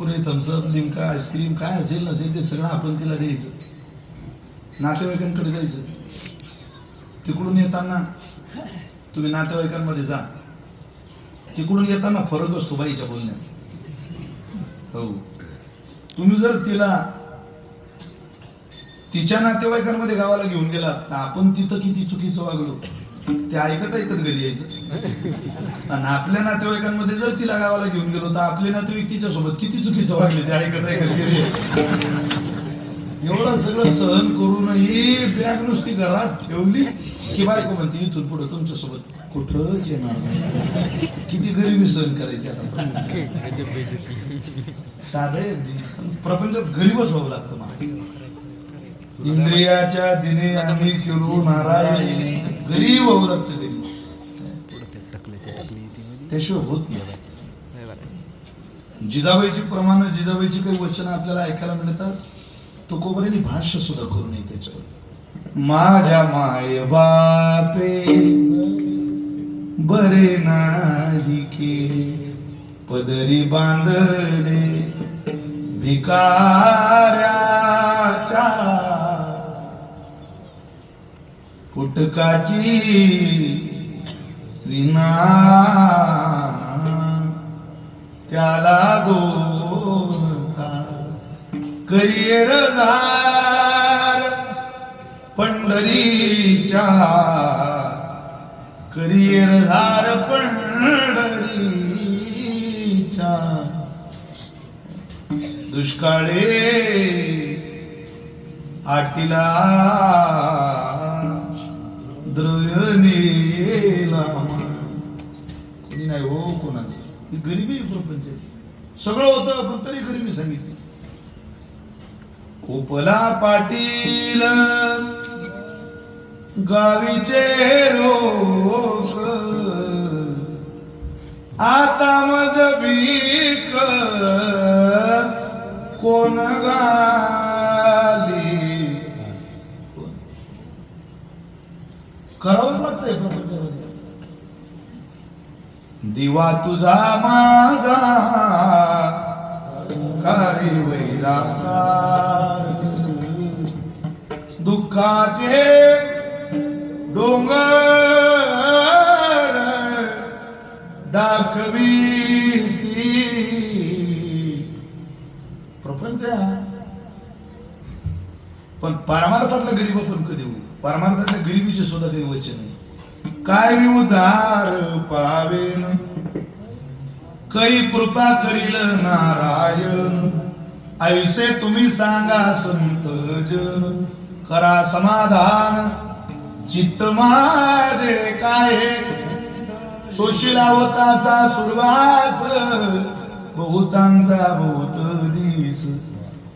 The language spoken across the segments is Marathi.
कुरे थम्सअप लिमका आईस्क्रीम काय असेल नसेल ते सगळं आपण तिला द्यायचं. नातेवाईकांकडे जायचं. तिकडून येताना तुम्ही नातेवाईकांमध्ये जा. तिकडून येताना फरक असतो बाईच्या बोलण्यात. हो. तुम्ही जर तिला तिच्या नातेवाईकांमध्ये गावाला घेऊन गेला तर आपण तिथं किती चुकीचं वागलो. ते ऐकत ऐकत घरी यायचं. आणि आपल्या नातेवाईकांमध्ये जर तिला गावाला घेऊन गेलो तर आपले नातेवाईक तिच्या सोबत किती चुकीचं वागले ते ऐकत ऐकत घरी एवढं सगळं सहन करूनही बॅग नुसती घरात ठेवली की बायको म्हणते इथून पुढे तुमच्यासोबत कुठंच येणार नाही. किती गरिबी सहन करायची आता. साधं प्रपंचात गरीबच व्हावं लागतं मला. इंद्रियाच्या दिने आम्ही केलो नारायणी. गरीब गरीब त्याशिवाय होत नाही. जिजाबाईची प्रमाण जिजाबाईची काही वचन आपल्याला ऐकायला मिळतात तो कोबऱ्याने भाष्य सुद्धा करू नये त्याच्यावर माझ्या माय बापे बरे नाही के पदरी बांधले भिकाऱ्याच्या फुटकाची विना त्याला दोन करिअरदार पंढरीच्या करिअरदार पंढरीच्या. दुष्काळे आटीला द्रव्य नेला कोणी नाही हो कोणाचं. ही गरिबी प्रपंच सगळं होतं पण तरी गरिबी सांगितली. कोपला पाटील गावीचे लोक आता मज भीक कोण गाली? करावंच लागतंय प्रपंचामध्ये दिवा तुझा माझा काळी वैराकार दुःखाचे डोंगर दाखवीसी. प्रपंच. पण परमार्थातला गरीब आपण कधी होऊ? परमार्थातल्या गरिबीचे सुद्धा काही वचन नाही. काय मी उदार पावेन? काही कृपा करील नारायण. ऐसे तुम्ही सांगा संत जन. करा समाधान. चित्त माझे काय सोशिला होताचा सुरवास. बहुतांचा बहुत दिस.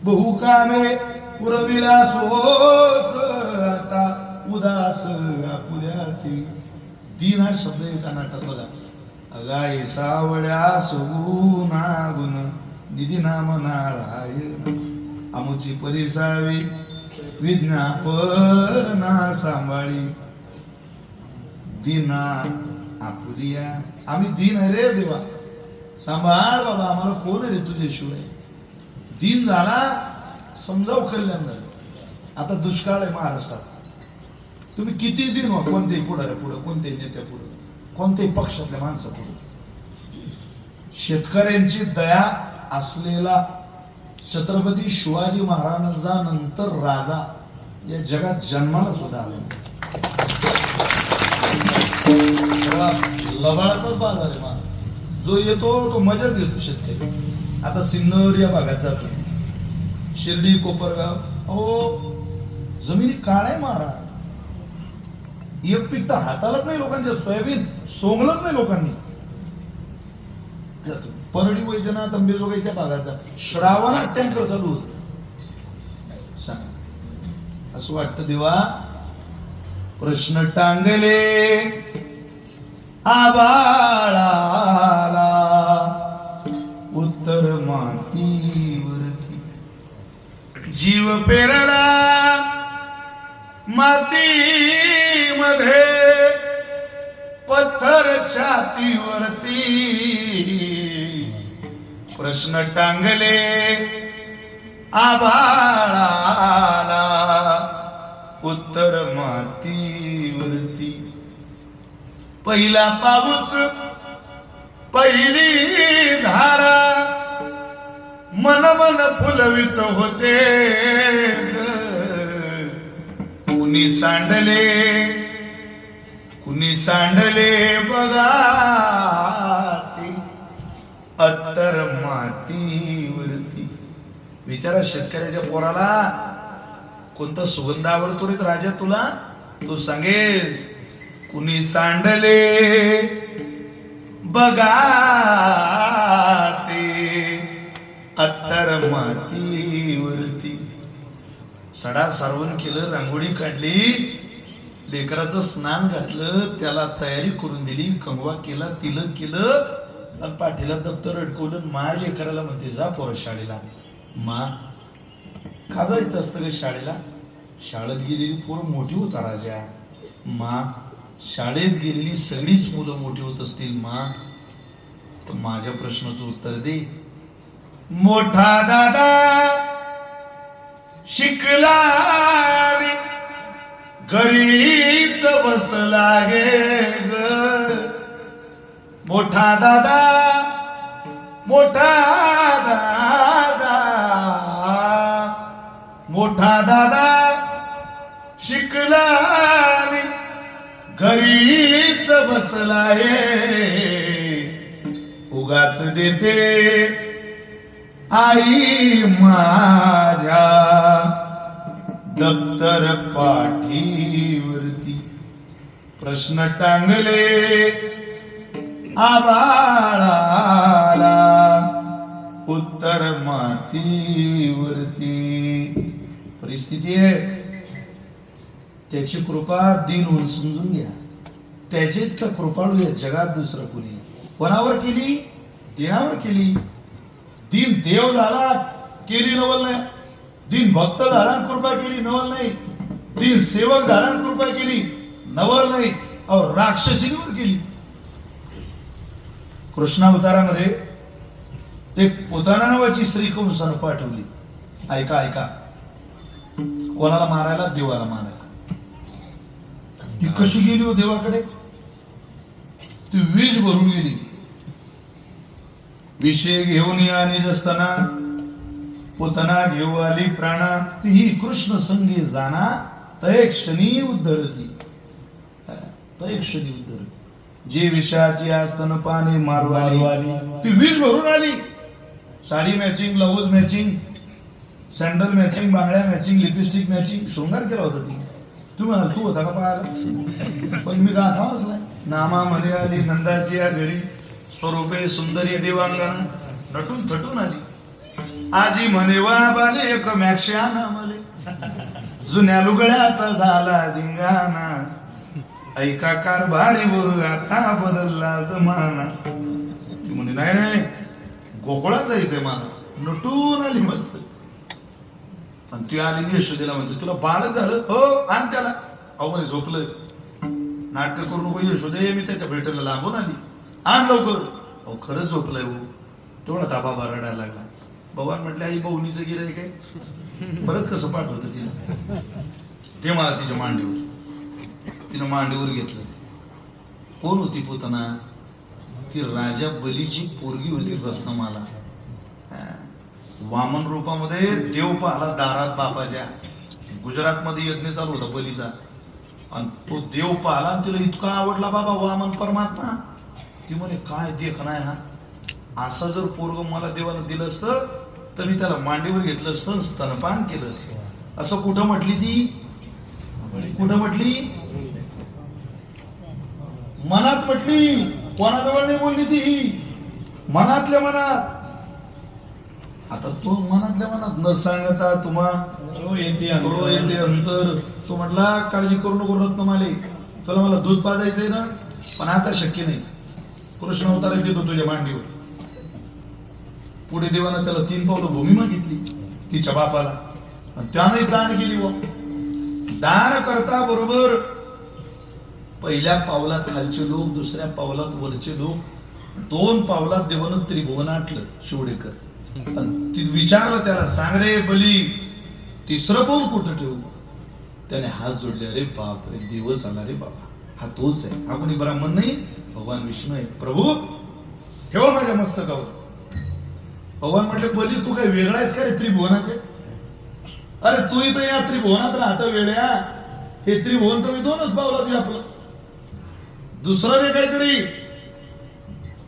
बहु कामे पुरविला सोस आता उदास आपुल्याती दिन हा शब्द एका नाटक बघा. अगाय सावळ्या सगुना गुण निधी नाम नाराय आमुची परिसावी विज्ञापना सांभाळी. दिना आपुलिया आम्ही दिन रे देवा. सांभाळ बाबा आम्हाला कोण रे तुझ्याशिवाय? दिन झाला समजा कल्याण झालं. आता दुष्काळ आहे महाराष्ट्रात. तुम्ही किती दिन व्हा कोणत्याही पुढाऱ्या पुढे कोणत्याही नेत्या पुढे कोणत्याही पक्षातल्या माणसा पुढे. शेतकऱ्यांची दया असलेला छत्रपती शिवाजी महाराजांनंतर राजा या जगात जन्माला सुद्धा आला लबाळाचाच बाजार आहे मा जो येतो तो मजाच घेतो शेतकरी. आता सिन्नर या भागात जातो. शिर्डी कोपरगाव. अहो जमिनी काळ्या महाराज. एक पीक तर हातालाच नाही लोकांच्या सोयाबीन सोंगलंच नाही लोकांनी. परडी परळी वैजनाथ अंबेजोगाई त्या भागाचा. श्रावणात टँकर चालू होत. सांग. असं वाटतं देवा? प्रश्न टांगले. आबा कृष्ण टांगले आभाळाला उत्तर मातीवरती. पहिला पाऊस पहिली धारा मन मन फुलवित होते. कुणी सांडले कुणी सांडले बघा ते अत्तर मातीवरती बिचारा शेतकऱ्याच्या पोराला. कोणता सुगंध आवडतो रे राजा तुला? तो सांगेल कुणी सांडले बघा ते अत्तर मातीवरती. सडा सारवण केलं रांगोळी काढली लेकराचं स्नान घातलं त्याला तयारी करून दिली कंगवा केला तिलक केलं आणि पाठीला दप्तर अडकवलं मा लेकराला म्हणते जा पोरं शाळेला. मा खाजायचं असतं रे शाळेला? शाळेत गेलेली पोरं मोठी होता राजा. मा शाळेत गेलेली सगळीच मुलं मोठी होत असतील मा. तर माझ्या प्रश्नाचं उत्तर दे. मोठा दादा शिकला रे. घरीच बसला गे ग. मोठा दादा मोठा दादा. मोठा दादा शिकला घरीच बसलाय. उगाच देते आई माझ्या दप्तर पाठीवरती. प्रश्न टांगले आबाळाला उत्तर मातीवरती. परिस्थिती आहे. त्याची कृपा दिन होऊन समजून घ्या. त्याचे तर कृपाळू या जगात दुसरं कुणी. कोणावर केली? देणावर केली. दिन देव झाला केली नवल नाही. दिन भक्त झाला कृपा केली नवल नाही. दिन सेवक झाला कृपा केली नवल नाही. और राक्षसीवर केली. कृष्णावतारामध्ये एक पोताना नावाची स्त्री पाठवली ऐका ऐका. कोणाला मारायला देवाला मारायला. ती कशी गेली हो देवाकडे? ती विष भरून गेली. विषय घेऊन आली असताना पोतना घेऊ आली प्राणा तीही कृष्ण संगी जाना तय क्षणी उद्धरती. तय क्षणी उद्धरती. जे विषयाची असताना पाणी मारवाली ती वीज भरून आली. Sari matching blouse matching sandal matching बांगड्या मॅचिंग लिपस्टिक मॅचिंग शृंगार केला होता ती. तू म्हणाल तू होता का पाहायला? पण मी गाथा वाचलाय नामा मध्ये आली नंदाची या घरी स्वरूपे सुंदरी देवांगण नटून थटून आली. आजी म्हणे वा बाले एक मॅक्ष्याना मले जुन्या लुगड्याचा झाला धिंगाणा. ऐका कारभारी भारी आता बदलला जमाना. ती म्हणे नाही नाही गोकुळा जायचंय मला. नटून आली मस्त. आणि ती आली यशोदेला म्हणते तुला बालक झालं? हो आण त्याला. अहो म्हणे झोपलं. नाटक करू नको यशोदे मी त्याच्या भेटायला लागून आली. आण लवकर. अहो खरंच झोपलंय हो. तेवढा ताबा रडायला लागला. भगवान म्हटले आई बहुनीचं गिराय काय परत कसं पाठवतं तिला ते मला तिच्या मांडीवर तिनं मांडीवर घेतलं. कोण होती पोतना? ती राजा बलीची पोरगी होती रत्नमाला. वामन रूपामध्ये देव पाहला दारात बापाच्या. गुजरातमध्ये यज्ञ चालू होता बलीचा. आणि तो देव पाहला आणि तिला इतका आवडला बाबा वामन परमात्मा. ती म्हणे काय देख नाही हा. असा जर पोरग मला देवानं दिलं असतं तर मी त्याला मांडीवर घेतलं असतं स्तनपान केलं असतं. असं कुठं म्हटली ती? कुठं म्हटली? मनात म्हटली. कोणाजवळ नाही बोलली ती मनातल्या मनात. आता तो मनातल्या मनात न सांगता तुम्हा येते अंतर. तो म्हटला काळजी करू नको रत्नमाले. तुला मला दूध पाजायचंय ना पण आता शक्य नाही. कृष्ण अवतार देतो तुझ्या मांडीवर पुढे देवानं त्याला तीन पावलं भूमी मागितली तिच्या बापाला. आणि त्याने दान केली बुवा. दान करता बरोबर. पहिल्या पावलात खालचे लोक दुसऱ्या पावलात वरचे लोक. दोन पावलात देवानं त्रिभुवन आटलं शिवडेकर. ती विचारलं त्याला सांग रे बली तिसरं पाऊल कुठं ठेवू? त्याने हात जोडले अरे बाप रे देवच आला रे बाबा हा तोच आहे हा कोणी ब्राह्मण नाही भगवान विष्णू आहे प्रभू ठेवा माझ्या मस्तकावर. भगवान म्हटले बली तू काय वेगळा आहेस का रे त्रिभुवनाचे? अरे तू इथं या त्रिभुवनात राहता वेड्या हे त्रिभुवन तर मी दोनच पावलाच आपलं दुसरं ते काहीतरी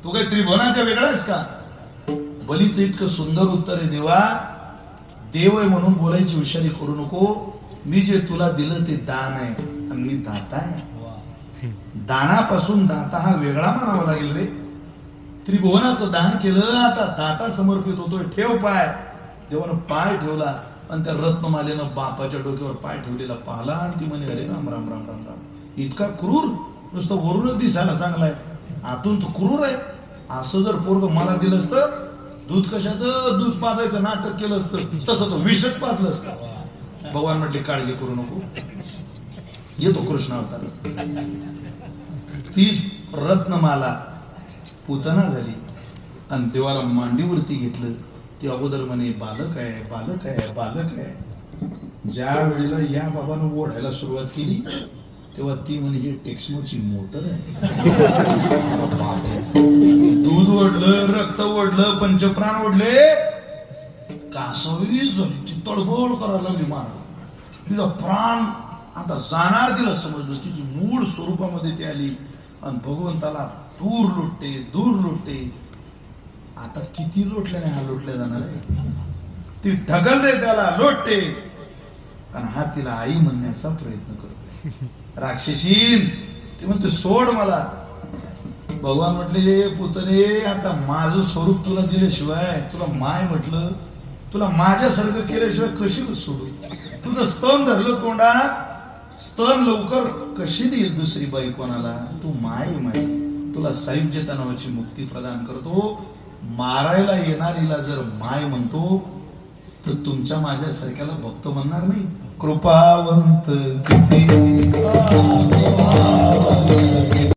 तू काही त्रिभुवनाच्या वेगळा आहेस का? बलीचं इतकं सुंदर उत्तर आहे देवा. देव आहे म्हणून बोलायची हुशारी करू नको. मी जे तुला दिलं ते दान आहे. आणि मी दाता आहे. दानापासून दाता हा वेगळा म्हणावा लागेल रे. त्रिभुवनाचं दान केलं आता दाता समर्पित होतोय. ठेव पाय. देवानं पाय ठेवला आणि त्या रत्नमालेनं बापाच्या डोक्यावर पाय ठेवलेला पाहला. आणि ती म्हणे अरे राम राम राम राम राम. इतका क्रूर नुसतं वरूनच दिसायला चांगला आहे. आतून तो क्रूर आहे. असं जर पोरग मला दिलं असतं दूध कशाचं? दूध पाजायचं नाटक केलं असतं. तसं तो विषच पाजलं असतं. भगवान म्हटले काळजी करू नको. येतो कृष्ण अवतार. तीच रत्नमाला पुतना झाली. आणि देवाला मांडीवरती घेतलं. ते अगोदर म्हणे बालक आहे बालक आहे बालक आहे. ज्या वेळेला या बाबानं ओढायला सुरुवात केली तेव्हा ती म्हणे टेक्समोची मोटर आहे. दूध ओढलं रक्त ओढलं पंचप्राण ओढले. कासवी झाली ती तडबड करायला लागली मारा तिचा प्राण आता जाणार तिला समजलं तिची मूळ स्वरूपामध्ये ती आली आणि भगवंताला दूर लुटते दूर लुटते. आता किती लोटल्याने हा लोटल्या जाणार आहे? ती ढकलते त्याला लोटते. आणि हा तिला आई म्हणण्याचा प्रयत्न करते राक्षसीन ते म्हणते सोड मला. भगवान म्हटले पुतणे आता माझं स्वरूप तुला दिल्याशिवाय तुला माय म्हटलं तुला माझ्यासारखं केल्याशिवाय कशी सोडू? तुझं स्तन धरलं तोंडात स्तन लवकर कशी देईल दुसरी बाई कोणाला? तू माय माय. तुला साहिबजेता नावाची मुक्ती प्रदान करतो. मारायला येणारीला जर माय म्हणतो तर तुमच्या माझ्यासारख्याला भक्त म्हणणार नाही. कृपावंत किती?